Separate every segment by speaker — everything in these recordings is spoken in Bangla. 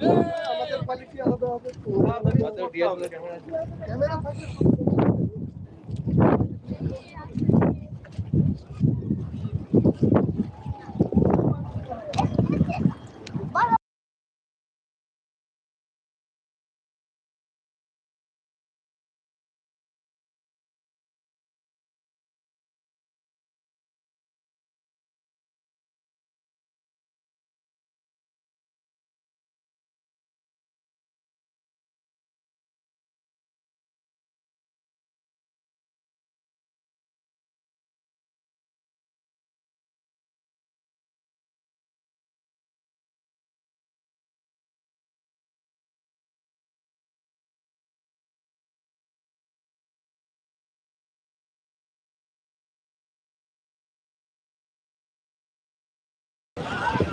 Speaker 1: আমাদের কোয়ালিটি আলাদা হবে তো ক্যামেরা থাকলে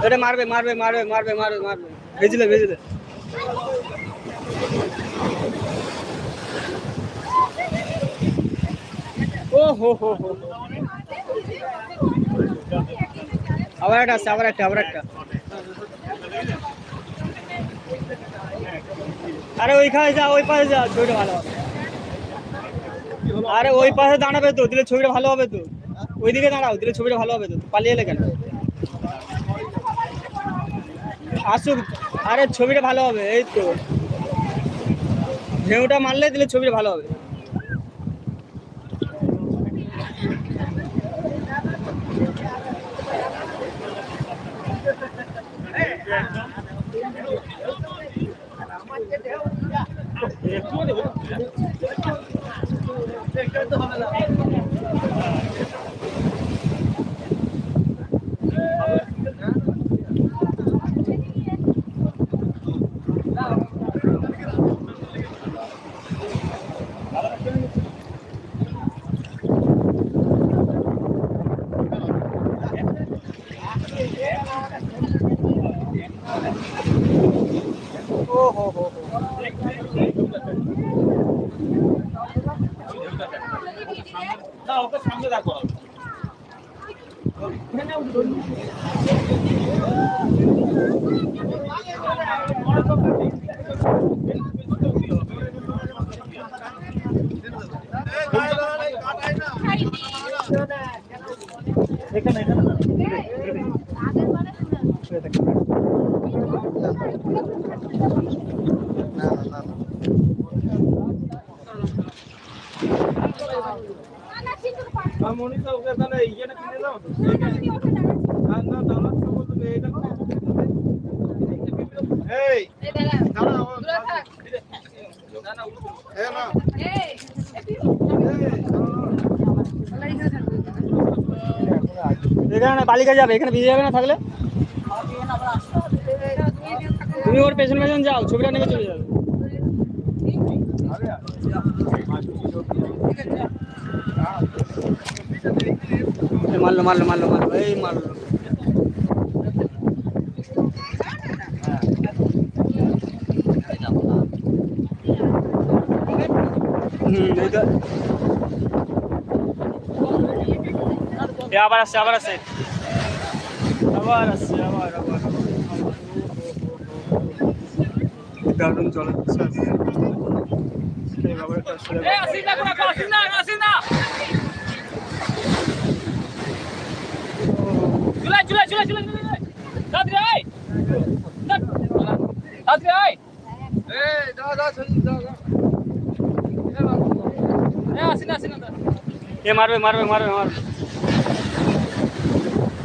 Speaker 2: এটা মারবে মারবে মারবে মারবে মারবে মারবে। ভেজিলে ভেজিলে। ও হো হো হো। আবার একটা আছে, আবার একটা আবার একটা। আরে ওইখানে যা, ওই পাশে যা, ছবিটা ভালো হবে। আরে ওই পাশে দাঁড়াবে তো, দিলে ছবিটা ভালো হবে তো। ওইদিকে দাঁড়াও, দিলে ছবিটা ভালো হবে তো, পালিয়ে এলে কেন? আসুক আরে ছবিটা ভালো হবে এই তো। ঢেউটা মারলে দিলে ছবিটা ভালো হবে ও হো হো হো
Speaker 1: না না না। এই দাঁড়া এ না।
Speaker 2: এখানে বালিকা যাবে এখানে ভিজে যাবে না থাকলে? তুমি ওর পেছন পেছন যাও ছবিটা নেমে চলে যাবে। এই মারলো মারলো মারলো মারলো এই মারলো। আবার আসছে আবার আসছে। আবার আসছে আবার আবার দারুণ চলে এই বাবাটা আসলে
Speaker 3: চলে চলে চলে চলে চলে তাড়াতাড়ি আয় তাড়াতাড়ি আয়
Speaker 1: এই দাও দাও চল দাও দাও
Speaker 3: এ,
Speaker 2: মারবে মারবে মারবে মারবে।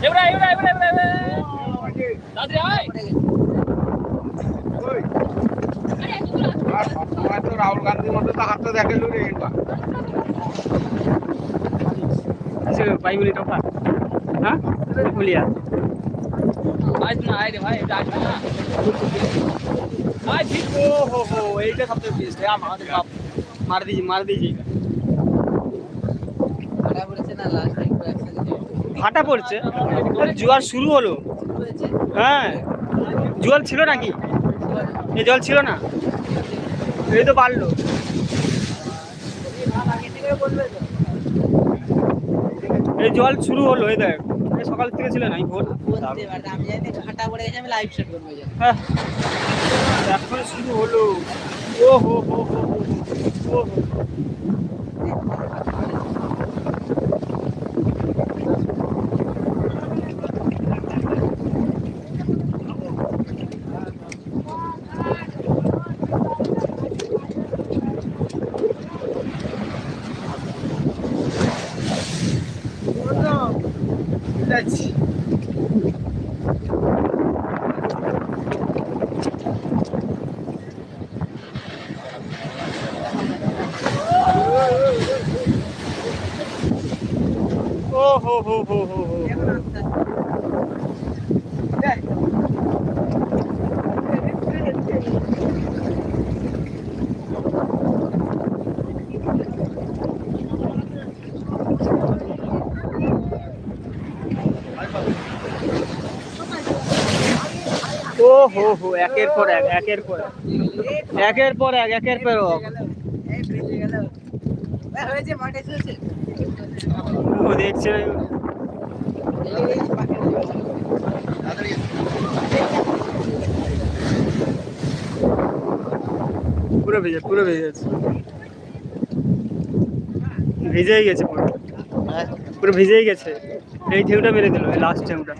Speaker 3: এবারে এবারে এবারে এবারে তাড়াতাড়ি আয়।
Speaker 1: ওই আর সবসময় তো রাহুল গান্ধীর মতো তো হাতটা দেখে রে এগুলা
Speaker 2: আছে পাইবুলি টফা হ্যাঁ?
Speaker 3: আজ না আয় রে ভাই এটা আসবে না। আয় ঠিক
Speaker 2: ও হো হো এইটা সবথেকে বেস্ট হ্যাঁ আমাদের বাপ। মার দিয়েছি মার দিয়েছি ভাটা পড়ছে জোয়ার শুরু হলো। হ্যাঁ। জল ছিল নাকি? এই জল ছিল না? এই তো বাড়লো। এই জল শুরু হলো এই দেখ। এই সকাল থেকে ছিলেন আমি ভোর।
Speaker 4: আমি জানি ঘাটা পড়ে গেছে আমি লাইভ করব।
Speaker 2: হ্যাঁ। এখন শুরু হলো। ও হো হো হো হো হো হো
Speaker 1: যাচ্ছি
Speaker 2: ও হো হো হো হো হো ও হো হো, একের পর এক, একের পর এক। একের পর এক, একের পর এক। দেখছে। পুরো ভিজে পুরো ভিজে গেছে। ভিজেই গেছে পুরো। পুরো ভিজেই গেছে। এই ঢেউটা মেরে দিল লাস্ট ঢেউটা।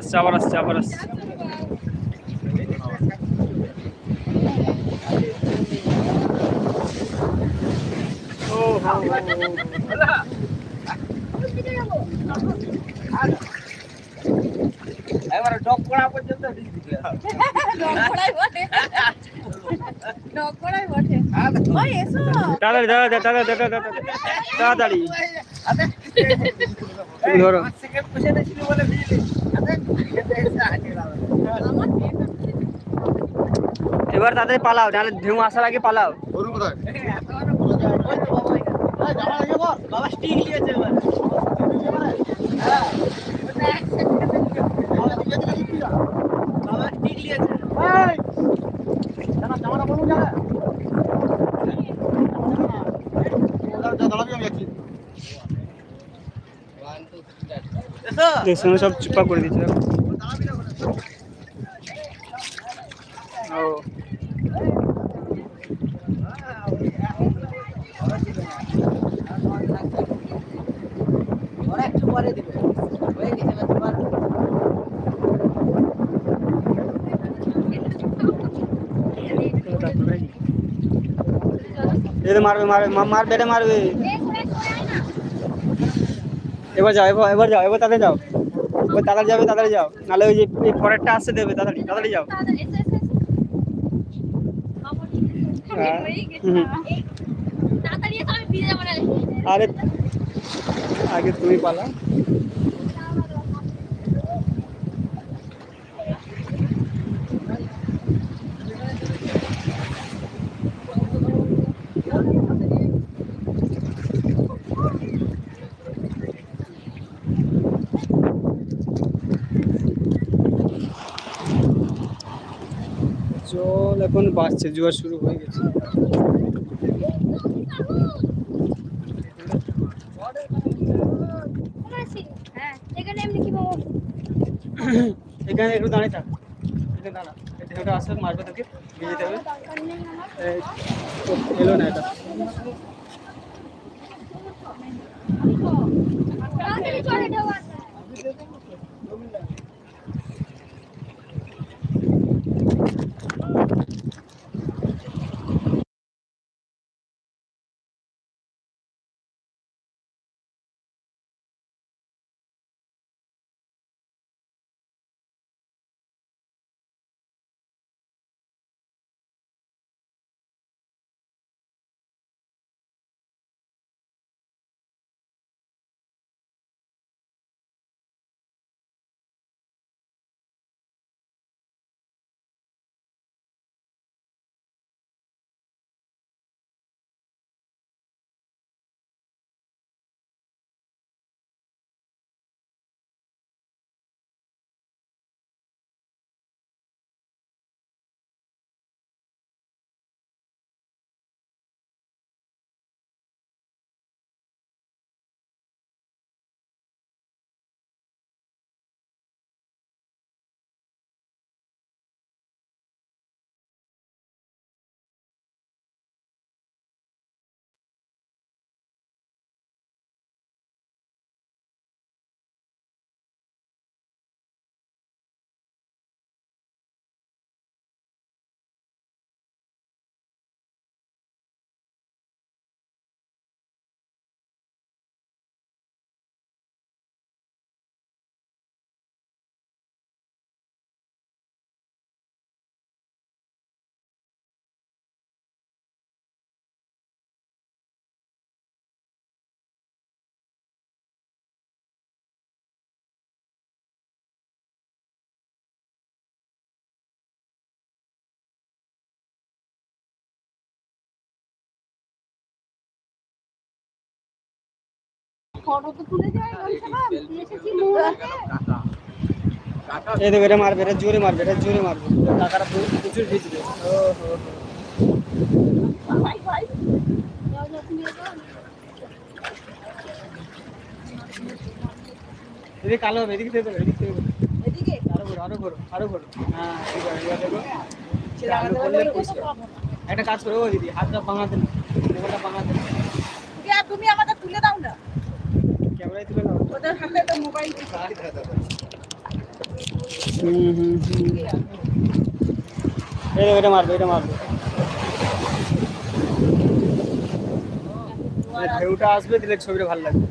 Speaker 2: আসছে আবার আসছে আবার আসছে।
Speaker 1: এবারে ডক করা পর্যন্ত
Speaker 2: তাড়াতাড়ি তাড়াতাড়ি তাড়াতাড়ি তাড়াতাড়ি তাড়াতাড়ি তুমি ধরো।
Speaker 1: সেকেন্ড বলে
Speaker 2: এবার তাড়াতাড়ি পালাও নাহলে ঢেউ আসার আগে পালাও।
Speaker 4: বাবা এবার। বাবা স্টিক নিয়েছে।
Speaker 2: সব চুপা করে দিচ্ছে ও মারবে মারবে মারবে মারবে এবার যাও এবার এবার যাও এবার তাদের যাও। এবার তাড়াতাড়ি যাবে তাড়াতাড়ি যাও। নাহলে ওই যে এই পরেরটা আসতে দেবে তাড়াতাড়ি তাড়াতাড়ি যাও। আরে আগে তুমি পালা জল এখন বাসছে জোয়ার শুরু হয়ে গেছে।
Speaker 5: এখানে
Speaker 2: একটু দাঁড়িয়ে থাক। এখানে দাঁড়া। এটা আসবে মারবে তোকে। নিয়ে যেতে হবে। এলো না এটা।
Speaker 4: ফটো তো তুলে যায়
Speaker 2: এই দেখো এটা মারবে এটা জোরে মারবে এটা জোরে মারবে। টাকাটা প্রচুর ভিজবে। এদিকে কালো হবে এদিকে দেবে এদিক দেবে।
Speaker 1: এদিকে?
Speaker 2: আরও আরও আরও হ্যাঁ ঠিক আছে দেখো। একটা কাজ করো ও দিদি হাতটা ভাঙাতে না ভাঙাতে
Speaker 1: তুমি আমাদের তুলে দাও না। ওদের হাতে তো মোবাইল
Speaker 2: হুম হুম দেখো, এটা মারবে এটা মারবে ছবিটা ভালো লাগবে।